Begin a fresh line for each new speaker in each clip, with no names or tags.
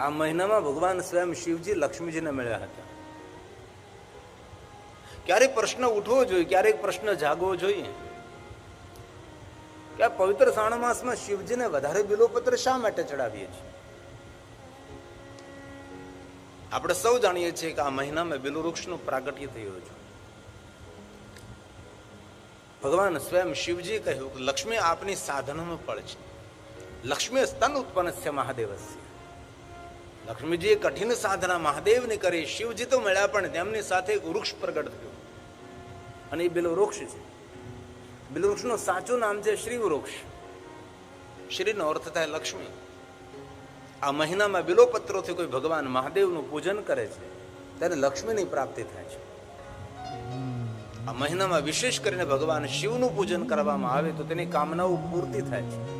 આ મહિનામાં ભગવાન સ્વયં શિવજી લક્ષ્મીજીને મળ્યા હતા. ક્યારેક પ્રશ્ન ઉઠવો જોઈએ, ક્યારેક પ્રશ્ન જાગવો જોઈએ. કે આ પવિત્ર શ્રાવણ માસમાં શિવજીને વધારે બિલોપત્ર શા માટે ચડાવીએ છીએ? આપણે સૌ જાણીએ છીએ કે આ મહિનામાં બિલુ વૃક્ષનું પ્રાગટ્ય થયું છે ભગવાન સ્વયં શિવજી કહ્યું કે લક્ષ્મી આપની સાધનોનું ફળ છે. લક્ષ્મી સ્તન ઉત્પન્ન છે મહાદેવસ્ય. લક્ષ્મીજીએ કઠિન સાધના મહાદેવની કરી શિવજી તો મળ્યા પણ તેમની સાથે વૃક્ષ પ્રગટ થયું. અને એ બિલો વૃક્ષ છે. બિલ વૃક્ષનું સાચું નામ છે શ્રી વૃક્ષ શ્રીનો અર્થ થાય લક્ષ્મી. આ મહિનામાં બિલો પત્રોથી કોઈ ભગવાન મહાદેવનું પૂજન કરે છે, ત્યારે લક્ષ્મીની પ્રાપ્તિ થાય છે. આ મહિનામાં વિશેષ કરીને ભગવાન શિવનું પૂજન કરવામાં આવે તો તેની કામનાઓ પૂર્તિ થાય છે.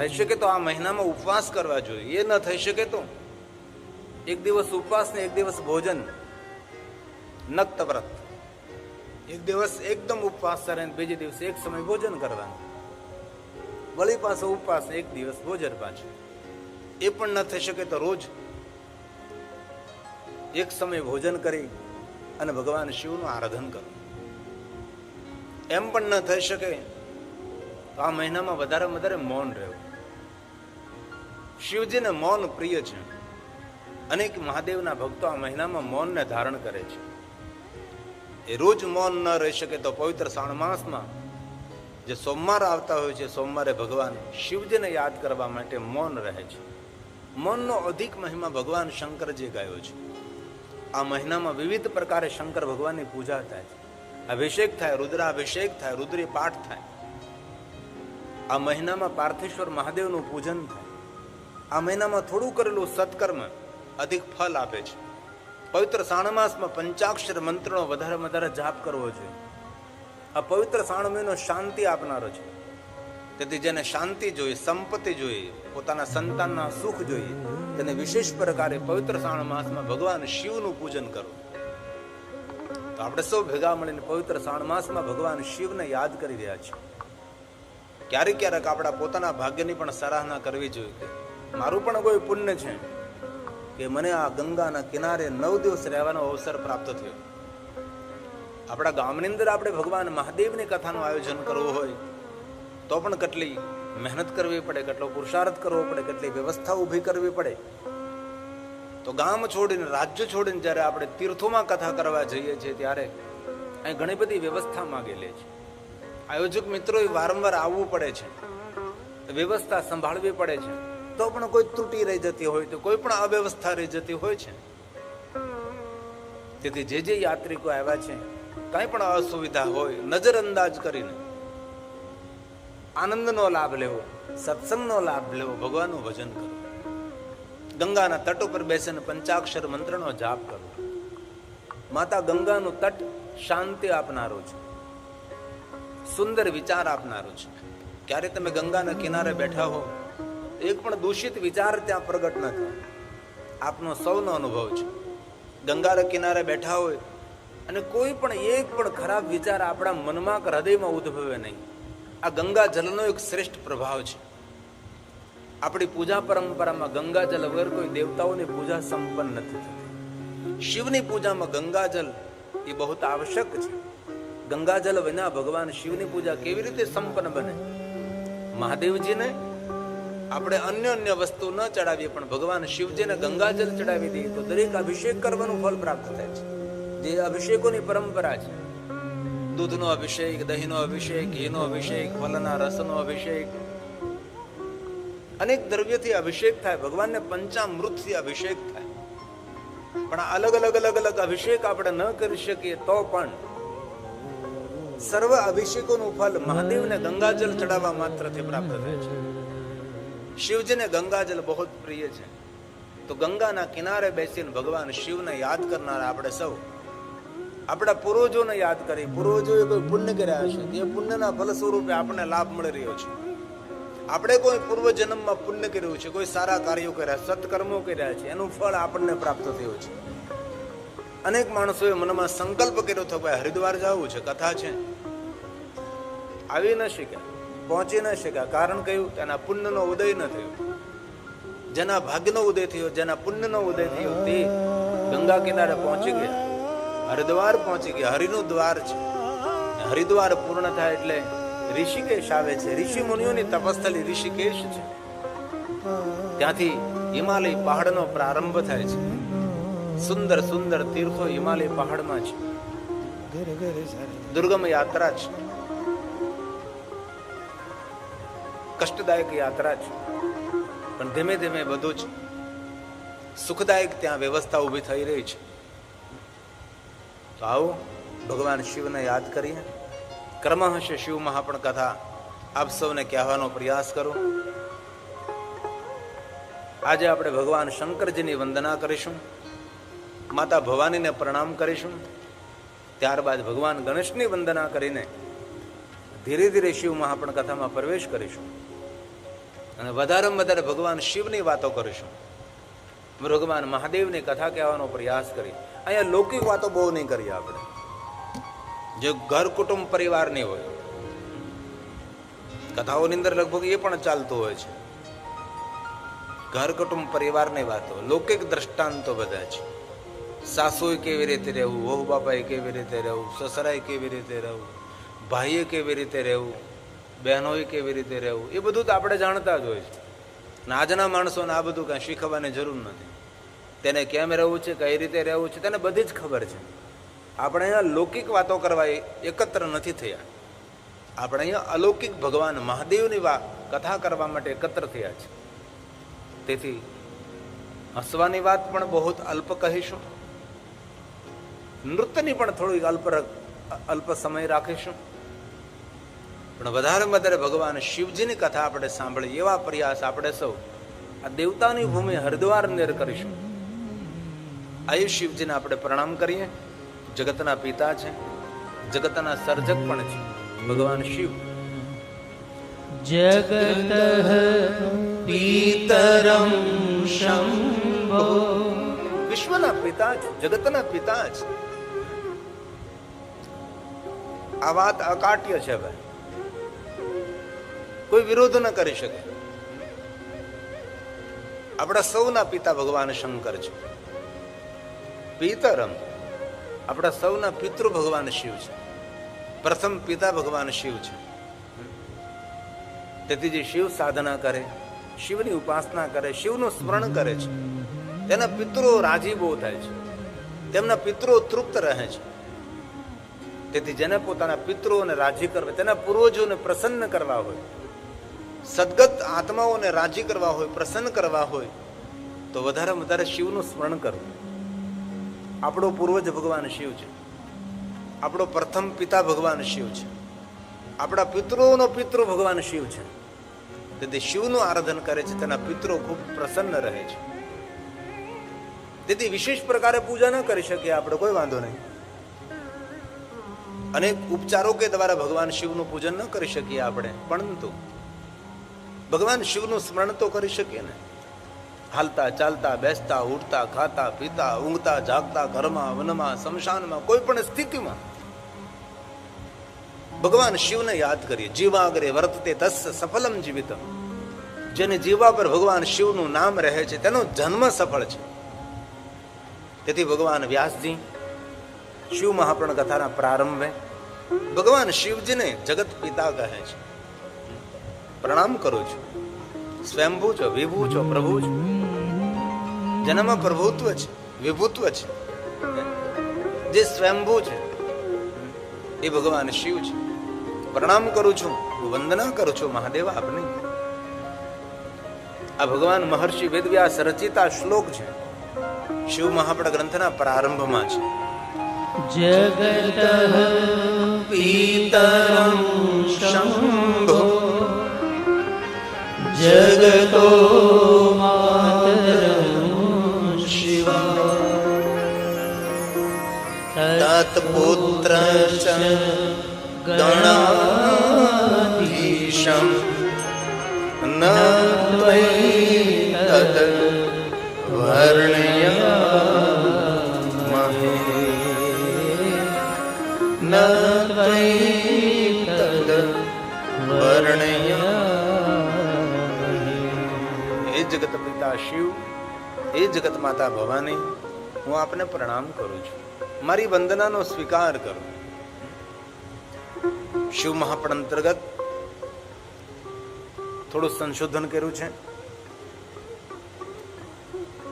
થઈ શકે તો આ મહિનામાં ઉપવાસ કરવા જોઈએ. એ ન થઈ શકે તો એક દિવસ ઉપવાસ ને એક દિવસ ભોજન. નક્ત વ્રત. એક દિવસ એકદમ ઉપવાસ કરે બીજે દિવસે એક સમય ભોજન કરવાનું. વળી પાછો ઉપવાસ એક દિવસ ભોજન પાછું. એ પણ ન થઈ શકે તો રોજ એક સમય ભોજન કરી અને ભગવાન શિવનું આરાધન કરવું એમ પણ ન થઈ શકે તો આ મહિનામાં વધારે વધારે મૌન રહેવું. શિવજીને મૌન પ્રિય છે. અનેક મહાદેવના ભક્તો આ મહિનામાં મૌનને ધારણ કરે છે. એ રોજ મૌન ન રહી શકે તો પવિત્ર શ્રાવણ માસમાં જે સોમવાર આવતા હોય છે, સોમવારે ભગવાન શિવજીને યાદ કરવા માટે મૌન રહે છે. મૌનનો અધિક મહિમા ભગવાન શંકરજી ગાયો છે. આ મહિનામાં વિવિધ પ્રકારે શંકર ભગવાનની પૂજા થાય. છે અભિષેક થાય, રુદ્રાભિષેક થાય, રુદ્રી પાઠ થાય. આ મહિનામાં પાર્થેશ્વર મહાદેવનું પૂજન થાય. આ મહિનામાં થોડું કરેલું સત્કર્મ અધિક ફલ આપે છે. પવિત્ર શ્રાવણ પંચાક્ષર મંત્રનો વધારે વધારે જાપ કરવો જોઈએ. આ પવિત્ર શ્રાવણ મહિનો શાંતિ આપનારો છે. તેથી જેને શાંતિ જોઈએ, સંપત્તિ જોઈએ, પોતાના સંતાનના સુખ જોઈએ, તેને વિશેષ પ્રકારે પવિત્ર શ્રાવણ માસમાં ભગવાન શિવનું પૂજન કરવું તો આપણે સૌ ભેગા મળીને પવિત્ર શ્રાવણ માસમાં ભગવાન શિવને યાદ કરી રહ્યા છીએ. ક્યારેક ક્યારેક આપણા પોતાના ભાગ્યની પણ સરાહના કરવી જોઈએ. મારું પણ કોઈ પુણ્ય છે કે મને આ ગંગાના કિનારે નવ દિવસ રહેવાનો અવસર પ્રાપ્ત થયો. આપણા ગામની અંદર આપણે ભગવાન મહાદેવની કથાનું આયોજન કરવું હોય, તો પણ કેટલી મહેનત કરવી પડે, કેટલો પુરુષાર્થ કરવો પડે, કેટલી વ્યવસ્થા ઊભી કરવી પડે. તો ગામ છોડીને, રાજ્ય છોડીને જ્યારે આપણે તીર્થોમાં કથા કરવા જઈએ છીએ ત્યારે અહીં ઘણી બધી વ્યવસ્થા માંગેલી છે. આયોજક મિત્રોએ વારંવાર આવવું પડે છે, વ્યવસ્થા સંભાળવી પડે છે. તો પણ કોઈ ત્રુટી રહી જતી હોય તો કોઈ પણ અવ્યવસ્થા રહી જતી હોય છે. તેથી જે જે યાત્રિકો આવ્યા છે, કાંઈ પણ અસુવિધા હોય, નજરઅંદાજ કરીને આનંદનો લાભ લેવો, સત્સંગનો લાભ લેવો, ભગવાનનું ભજન કરવું. ગંગાના તટ ઉપર બેસીને પંચાક્ષર મંત્રનો જાપ કરવો. માતા ગંગાનું તટ શાંતિ આપનારું છે. સુંદર વિચાર આપનારું છે. ક્યારે તમે ગંગાના કિનારે બેઠા હો એક પણ દૂષિત વિચાર ત્યાં પ્રગટ ન થાય આપનો સૌનો અનુભવ છે. ગંગાના કિનારે બેઠા હોય અને કોઈ પણ એક પણ ખરાબ વિચાર આપણા મનમાં કે હૃદયમાં ઉદ્ભવે નહીં. આ ગંગા જલનો એક શ્રેષ્ઠ પ્રભાવ છે. આપણી પૂજા પરંપરામાં ગંગાજલ વગર કોઈ દેવતાઓની પૂજા સંપન્ન નથી થતી. શિવની પૂજામાં ગંગાજલ એ બહુ આવશ્યક છે. ગંગાજલ વિના ભગવાન શિવની પૂજા કેવી રીતે સંપન્ન બને? મહાદેવજીને આપણે અન્ય અન્ય વસ્તુ ન ચડાવીએ, પણ ભગવાન શિવજીને ગંગાજલ ચડાવી દઈએ, તો દરેક અભિષેક કરવાનું ફળ પ્રાપ્ત થાય છે. જે અભિષેકોની પરંપરા છે. દૂધનો અભિષેક, દહીંનો અભિષેક, ઘીનો અભિષેક ફલના રસનો અભિષેક. અનેક દ્રવ્યથી અભિષેક થાય, ભગવાનને પંચામૃતથી અભિષેક થાય. પણ અલગ અલગ અલગ અલગ અભિષેક આપણે ન કરી શકીએ, તો પણ સર્વ અભિષેકોનું ફલ મહાદેવને ગંગાજલ ચડાવવા માત્રથી પ્રાપ્ત થાય છે. શિવજીને ગંગાજલ બહુ પ્રિય છે. તો ગંગાના કિનારે બેસીને ભગવાન શિવને યાદ કરનાર આપણે સૌ. આપણા પૂર્વજોને યાદ કરી, પૂર્વજોએ કોઈ પુણ્ય કર્યા હશે, તે પુણ્યના ફલ સ્વરૂપે આપણને લાભ મળી રહ્યો છે. આપણે કોઈ પૂર્વ જન્મમાં પુણ્ય કર્યું છે, કોઈ સારા કાર્યો કર્યા, સત્કર્મો કર્યા છે, એનું ફળ આપણને પ્રાપ્ત થયું છે. અનેક માણસોએ મનમાં સંકલ્પ કર્યો હતો હરિદ્વાર જવું છે, કથા છે. આવી ન શક્યા. પહોંચી ન શક્યા. કારણ કયું તેના પુણ્યનો ઉદય ન થયો. જેના ભાગ્યનો ઉદય થયો, જેના પુણ્યનો ઉદય થયો, તે ગંગા કિનારે પહોંચી ગયા. હરિદ્વાર પહોંચી ગયા. હરિનું દ્વાર છે. હરિદ્વાર પૂર્ણ થાય એટલે ઋષિકેશ આવે છે. ઋષિ મુનિઓની તપસ્થલી ઋષિકેશ છે. ત્યાંથી હિમાલય પહાડનો પ્રારંભ થાય છે. સુંદર સુંદર તીર્થો હિમાલય પહાડમાં છે. દુર્ગમ યાત્રા છે. કષ્ટદાયક યાત્રા છે. પણ ધીમે ધીમે બધું જ સુખદાયક ત્યાં વ્યવસ્થા ઊભી થઈ રહી છે. તો આવો, ભગવાન શિવને યાદ કરીએ. ક્રમશઃ શિવ મહાપણ કથા આપ સૌને કહેવાનો પ્રયાસ કરો. આજે આપણે ભગવાન શંકરજીની વંદના કરીશું. માતા ભવાનીને પ્રણામ કરીશું. ત્યારબાદ ભગવાન ગણેશની વંદના કરીને ધીરે ધીરે શિવ મહાપણ કથામાં પ્રવેશ કરીશું. અને વધારેમાં વધારે ભગવાન શિવની વાતો કરીશું. ભગવાન મહાદેવની કથા કહેવાનો પ્રયાસ કરી. અહીંયા લૌકિક વાતો બહુ નહીં કરીએ આપણે. જે ઘર કુટુંબ પરિવારની હોય, કથાઓની અંદર લગભગ એ પણ ચાલતું હોય છે. ઘર કુટુંબ પરિવારની વાતો, લૌકિક દ્રષ્ટાંતો બધા છે. સાસુએ કેવી રીતે રહેવું, વહુ બાપાએ કેવી રીતે રહેવું, સસરાએ કેવી રીતે રહેવું, ભાઈએ કેવી રીતે રહેવું બહેનોએ કેવી રીતે રહેવું? એ બધું તો આપણે જાણતા જ હોય છે. અને આજના માણસોને આ બધું કાંઈ શીખવવાની જરૂર નથી. તેને કેમ રહેવું છે, કઈ રીતે રહેવું છે, તેને બધી જ ખબર છે. આપણે અહીંયા લૌકિક વાતો કરવા એકત્ર નથી થયા. આપણે અહીંયા અલૌકિક ભગવાન મહાદેવની વાત કથા કરવા માટે એકત્ર થયા છે. તેથી હસવાની વાત પણ બહુ અલ્પ કહીશું. નૃત્યની પણ થોડીક અલ્પ અલ્પ સમય રાખીશું. પણ વધારે વધારે ભગવાન શિવજીની કથા આપણે સાંભળીએ એવા પ્રયાસ આપણે સૌ આ દેવતાની ભૂમિ હરિદ્વાર અંદર કરીશું. આયુ શિવજીને આપણે પ્રણામ કરીએ. જગતના પિતા છે જગતના સર્જક પણ છે. ભગવાન શિવ.
જગત પિતરમ શંભો.
વિશ્વના પિતા છે જગતના પિતા છે. આ વાત અકાટ્ય છે ભાઈ કોઈ વિરોધ ન કરી શકે. આપણા સૌના પિતા ભગવાન શંકર છે. પિતરમ આપણા સૌના પિતૃ ભગવાન શિવ છે. પ્રથમ પિતા ભગવાન શિવ છે. તેથી જે શિવ સાધના કરે, શિવની ઉપાસના કરે, શિવનું સ્મરણ કરે છે, તેના પિતૃઓ રાજી બહુ થાય છે. તેમના પિતૃઓ તૃપ્ત રહે છે. તેથી જેને પોતાના પિતૃઓને રાજી કરવા, તેના પૂર્વજોને પ્રસન્ન કરવા હોય સદગત આત્માઓને રાજી કરવા હોય, પ્રસન્ન કરવા હોય, તો વધારે વધારે શિવનું સ્મરણ કરવું. આપણો પૂર્વજ ભગવાન શિવ છે. આપણો પ્રથમ પિતા ભગવાન શિવ છે. આપણા પિતૃનો પિતૃ ભગવાન શિવ છે. તેથી શિવનું આરાધન કરે છે, તેના પિતૃ ખૂબ પ્રસન્ન રહે છે. તેથી વિશેષ પ્રકારે પૂજા ન કરી શકીએ આપણે, કોઈ વાંધો નહીં. અનેક ઉપચારો કે દ્વારા ભગવાન શિવનું પૂજન ન કરી શકીએ આપણે, પરંતુ ભગવાન શિવનું સ્મરણ તો કરી શકીએ ને. હાલતા, ચાલતા, બેસતા, ઉઠતા, ખાતા, પીતા, ઊંઘતા, જાગતા, ઘરમાં, વનમાં, શમશાનમાં, કોઈ પણ સ્થિતિમાં ભગવાન શિવને યાદ કરીએ. જીવાગ્રે વર્તતે તસ્સ સફલમ જીવિતમ. જેને જીવા પર ભગવાન શિવનું નામ રહે છે, તેનો જન્મ સફળ છે. તેથી ભગવાન વ્યાસજી, શિવ મહાપ્રણ કથાના પ્રારંભે ભગવાન શિવજીને જગત પિતા કહે છે. પ્રણામ કરું છું. સ્વયંભૂ છો, વિભુ છો, પ્રભુ છો. જેનામાં પ્રભુત્વ છે, વિભુત્વ છે. જે સ્વયંભૂ છે, એ ભગવાન શિવ છે. પ્રણામ કરું છું, વંદના કરું છું, મહાદેવ આપને. આ ભગવાન મહર્ષિ વેદવ્યાસ રચિતા શ્લોક છે. શિવ મહાપડ ગ્રંથના પ્રારંભમાં છે.
જગત પીતરમ જગતો
તત્પુત્ર ગણાધીશમ. ન ત્વૈ તદ વર્ણયા જગત પિતા શિવ, એ જગત માતા ભવાની, હું આપને પ્રણામ કરું છું. મારી વંદનાનો સ્વીકાર કરો. શિવ મહાપણ અંતર્ગત થોડું સંશોધન કર્યું છે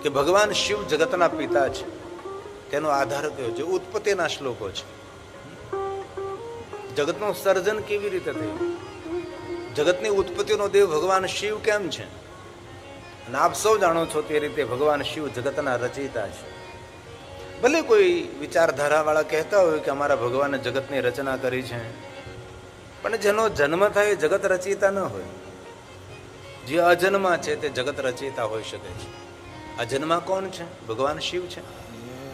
કે ભગવાન શિવ જગતના પિતા છે. તેનો આધાર કયો છે? ઉત્પત્તિના શ્લોકો છે. જગતનું સર્જન કેવી રીતે થયું? જગતની ઉત્પત્તિનો દેવ ભગવાન શિવ કેમ છે? અને આપ સૌ જાણો છો તે રીતે ભગવાન શિવ જગતના રચિતા છે. ભલે કોઈ વિચારધારાવાળા કહેતા હોય કે અમારા ભગવાને જગતની રચના કરી છે, પણ જેનો જન્મ થાય એ જગત રચયિતા ન હોય. જે અજન્મા છે તે જગત રચયિતા હોઈ શકે છે. અજન્મા કોણ છે? ભગવાન શિવ છે.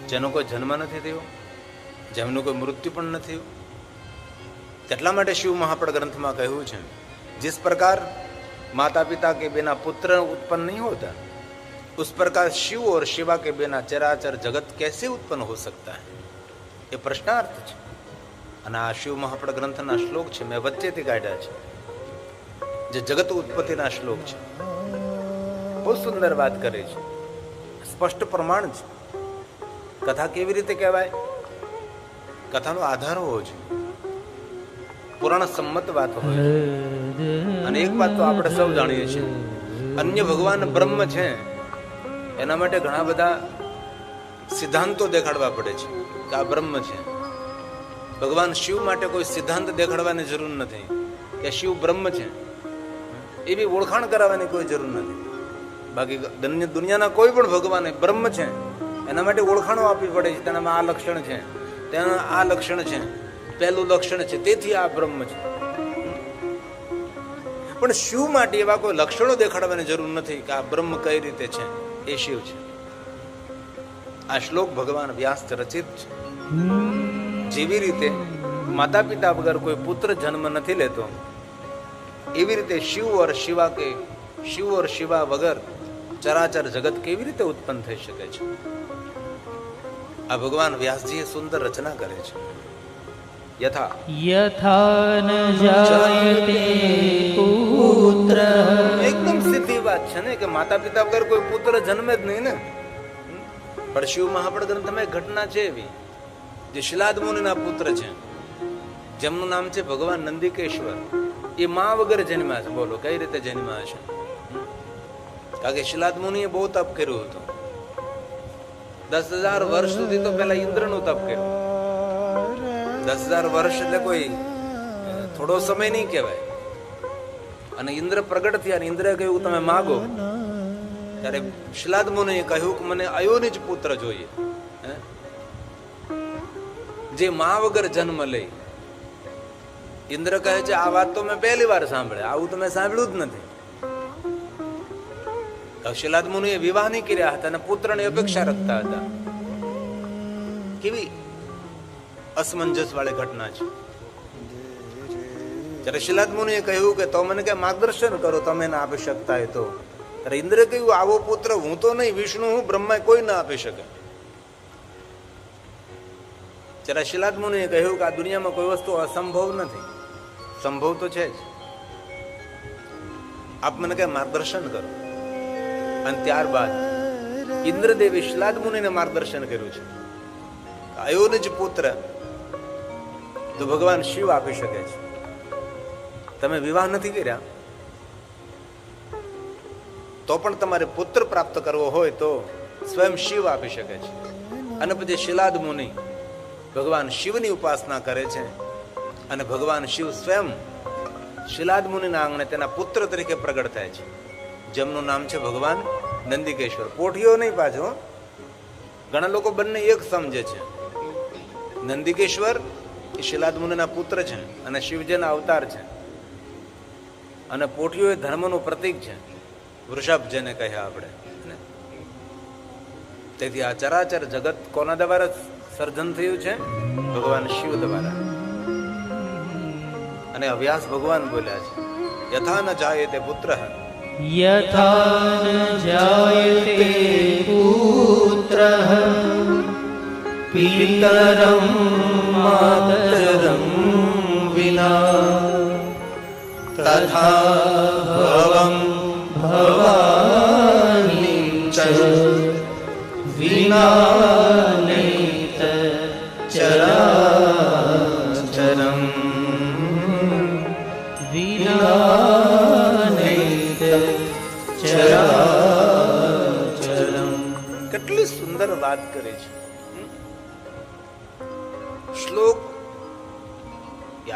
જેનો કોઈ જન્મ નથી થયો, જેમનું કોઈ મૃત્યુ પણ નથી થયું. તેટલા માટે શિવ મહાપડ ગ્રંથમાં કહ્યું છે? જીસ પ્રકાર माता पिता के बिना पुत्र उत्पन्न नहीं होता उस प्रकार शिव और शिवा के बिना चराचर जगत कैसे उत्पन्न हो सकता है એ પ્રશ્નાર્થ છે અને આ શિવ મહાપડ ગ્રંથના શ્લોક છે મેં વચ્ચેથી કાઢ્યા છે જે જગત ઉત્પત્તિના શ્લોક છે બહુ સુંદર વાત કરે છે સ્પષ્ટ પ્રમાણ છે કથા કેવી રીતે કહેવાય કથાનો આધાર હોવો જોઈએ પુરાણ સંમત વાત હોય. અને એક વાત તો આપણે સૌ જાણીએ છીએ. અન્ય ભગવાન બ્રહ્મ છે એના માટે ઘણા બધા સિદ્ધાંતો દેખાડવા પડે છે કે આ બ્રહ્મ છે. ભગવાન શિવ માટે કોઈ સિદ્ધાંત દેખાડવાની જરૂર નથી. કે શિવ બ્રહ્મ છે એવી ઓળખાણ કરાવવાની કોઈ જરૂર નથી. બાકી દુનિયા- દુનિયાના કોઈ પણ ભગવાન બ્રહ્મ છે એના માટે ઓળખાણો આપવી પડે છે. તેનામાં આ લક્ષણ છે તેના આ લક્ષણ છે. પહેલું લક્ષણ છે. તેથી આ બ્રહ્મ છે. પણ શિવ માટે એવા કોઈ લક્ષણો દેખાડવાની જરૂર નથી કે આ બ્રહ્મ કઈ રીતે છે? એ શિવ છે. આ શ્લોક ભગવાન વ્યાસ રચિત છે. જેવી રીતે માતા પિતા વગર કોઈ પુત્ર જન્મ નથી લેતો, એવી રીતે શિવ ઓર શિવા કે શિવ ઓર શિવા વગર ચરાચર જગત કેવી રીતે ઉત્પન્ન થઈ શકે છે? આ ભગવાન વ્યાસજીએ સુંદર રચના કરે છે. યથા
યથાન જાયતે પુત્ર
એકદમ સીધી વાત છે ને કે માતા પિતા વગર કોઈ પુત્ર જન્મે જ નહીં ને પણ શિવ મહાપડ ગ્રંથમાં ઘટના છે એવી જે શિલાદ મુનિના પુત્ર છે જેમનું નામ છે ભગવાન નંદીકેશ્વર એ મા વગર જન્મ્યા છે બોલો કઈ રીતે જન્મ્યા છે કારણ કે શિલાદ મુનિએ બહુ તપ કર્યું હતું। દસ હજાર વર્ષ સુધી તો પેલા ઇન્દ્રનું તપ કર્યું. દસ હજાર વર્ષ એટલે કોઈ થોડો સમય નહીં કહેવાય. અને ઇન્દ્ર પ્રગટ થયા અને ઇન્દ્રએ કહ્યું, તમે માગો. ત્યારે શિલાદ મુનિએ કહ્યું કે, મને અયોનિજ પુત્ર જોઈએ. જે મા વગર જન્મ લે. ઇન્દ્ર કહે છે, આ વાત તો મેં પહેલી વાર સાંભળે, આવું તો મેં સાંભળ્યું જ નથી. તો શિલાદ મુનિએ વિવાહ નહીં કર્યા હતા અને પુત્રની અપેક્ષા રાખતા હતા. કેવી અસમંજસ વાળી ઘટના છે. ત્યારે શિલાદ મુનિએ કહ્યું કે તો મને કે માર્ગદર્શન કરો, તમે ના આપી શકતા હોય તો. ત્યારે ઇન્દ્રે કહ્યું, આવો પુત્ર, હું તો નહીં, વિષ્ણુ, હું બ્રહ્મા કોઈ ના આપી શકે. ત્યારે શિલાદ મુનિએ કહ્યું કે આ દુનિયામાં કોઈ વસ્તુ અસંભવ નથી. સંભવ તો છે જ. આપ મને કઈ માર્ગદર્શન કરો. અને ત્યારબાદ ઇન્દ્રદેવે શિલાદ મુનિને માર્ગદર્શન કર્યું છે. અયોન જ પુત્ર તો ભગવાન શિવ આપી શકે છે. તમે વિવાહ નથી કર્યા? તો પણ તમારે પુત્ર પ્રાપ્ત કરવો હોય તો સ્વયં શિવ આપી શકે છે. અને પછી શિલાદ મુનિ ભગવાન શિવની ઉપાસના કરે છે અને ભગવાન શિવ સ્વયં શિલાદ મુનિના આંગણે તેના પુત્ર તરીકે પ્રગટ થાય છે. જેમનું નામ છે ભગવાન નંદિકેશ્વર. પોઠીઓ નહીં પાછો ઘણા લોકો બંને એક સમજે છે. નંદિકેશ્વર એ શિલાદ મુનિના પુત્ર છે અને શિવજીના અવતાર છે. અને પોટીઓ એ ધર્મનું પ્રતીક છે. વૃષભ જેને કહ્યા આપણે. તેથી આ ચરાચર જગત કોના દ્વારા સર્જન થયું છે? ભગવાન શિવ દ્વારા. અને અભ્યાસ ભગવાન બોલ્યા છે. યથા ન જાય તે પુત્ર.
યથા ન જાય તે પુત્ર. પિતરમ मातरं विना तथा भवं भवाप्ययम् વિનાનીત
ચરાચરમ
વિનાનીત ચરાચરમ
કેટલી સુંદર વાત કરી છે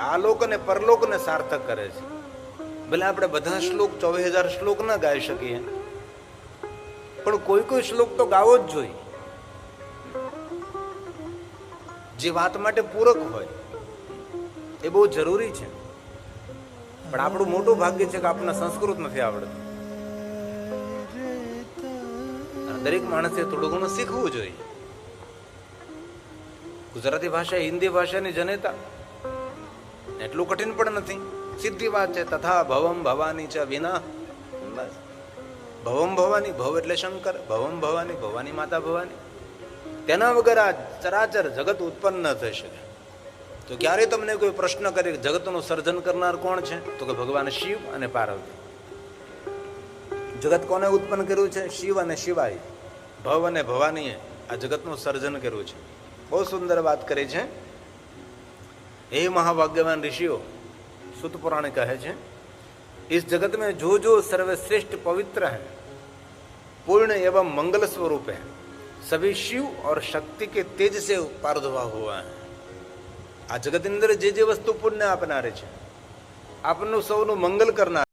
આલોક અને પરલોકને સાર્થક કરે છે. ભલે આપણે બધા શ્લોક ચોવીસ હજાર શ્લોક ના ગાઈ શકીએ, પણ કોઈ કોઈ શ્લોક તો ગાવો જ જોઈએ. જે વાત માટે પૂરક હોય, એ બહુ જરૂરી છે. પણ આપણું મોટું ભાગ્ય છે કે આપણને સંસ્કૃત નથી આવડતું. દરેક માણસે થોડું ઘણું શીખવું જોઈએ. ગુજરાતી ભાષા હિન્દી ભાષાની જનેતા એટલું કઠિન પણ નથી. સીધી વાત છે તથા ભવમ ભવાની છે વિના. બસ. ભવમ ભવાની ભવ એટલે શંકર, ભવમ ભવાની ભવાની માતા ભવાની. તેના વગર આ ચરાચર જગત ઉત્પન્ન થઈ શકે. તો ક્યારે તમને કોઈ પ્રશ્ન કરે કે જગતનું સર્જન કરનાર કોણ છે? તો કે ભગવાન શિવ અને પાર્વતી. જગત કોને ઉત્પન્ન કર્યું છે? શિવ અને શિવાય. ભવ અને ભવાનીએ આ જગતનું સર્જન કર્યું છે. બહુ સુંદર વાત કરી છે. हे महाभाग्यवान ऋषियों सुत पुराण कहे છે इस जगत में जो जो सर्वश्रेष्ठ पवित्र है पूर्ण एवं मंगल स्वरूप है सभी शिव और शक्ति के तेज से प्रादुर्भाव हुआ है આ જગતની અંદર જે જે વસ્તુ પુણ્ય આપનારે છે આપનું સૌનું મંગલ કરનાર